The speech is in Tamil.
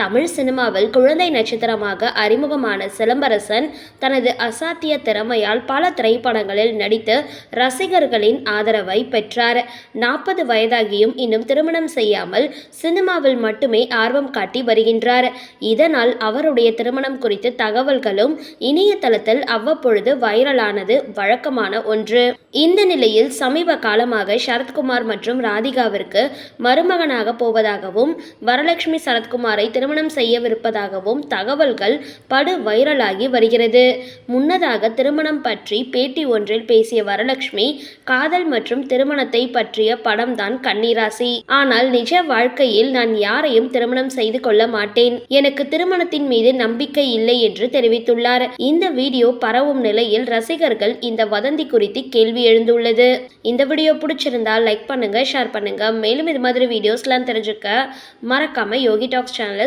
தமிழ் சினிமாவில் குழந்தை நட்சத்திரமாக அறிமுகமான சிலம்பரசன் தனது அசாத்திய திறமையால் பல திரைப்படங்களில் நடித்து ரசிகர்களின் ஆதரவை பெற்றார். நாற்பது வயதாகியும் இன்னும் திருமணம் செய்யாமல் சினிமாவில் மட்டுமே ஆர்வம் காட்டி வருகின்றார். இதனால் அவருடைய திருமணம் குறித்த தகவல்களும் இணையதளத்தில் அவ்வப்பொழுது வைரலானது வழக்கமான ஒன்று. இந்த நிலையில் சமீப காலமாக சரத்குமார் மற்றும் ராதிகாவிற்கு மருமகனாக போவதாகவும் வரலட்சுமி சரத்குமாரை திருமணம் திருமணம் செய்யவிருப்பதாகவும் தகவல்கள் படு வைரலாகி வருகிறது. முன்னதாக திருமணம் பற்றி பேட்டி ஒன்றில் பேசிய வரலட்சுமி காதல் மற்றும் திருமணத்தை பற்றிய படம் தான் கண்ணீராசி. ஆனால் நிஜ வாழ்க்கையில் நான் யாரையும் திருமணம் செய்து கொள்ள மாட்டேன். எனக்கு திருமணத்தின் மீது நம்பிக்கை இல்லை என்று தெரிவித்துள்ளார். இந்த வீடியோ பரவும் நிலையில் ரசிகர்கள் இந்த வதந்தி குறித்து கேள்வி எழுந்துள்ளது. இந்த வீடியோ பிடிச்சிருந்தா லைக் பண்ணுங்க ஷேர் பண்ணுங்க. மேலும் இது மாதிரி வீடியோஸ்லாம் தெரிஞ்சுக்க மறக்காம யோகி டாக்ஸ் சேனலை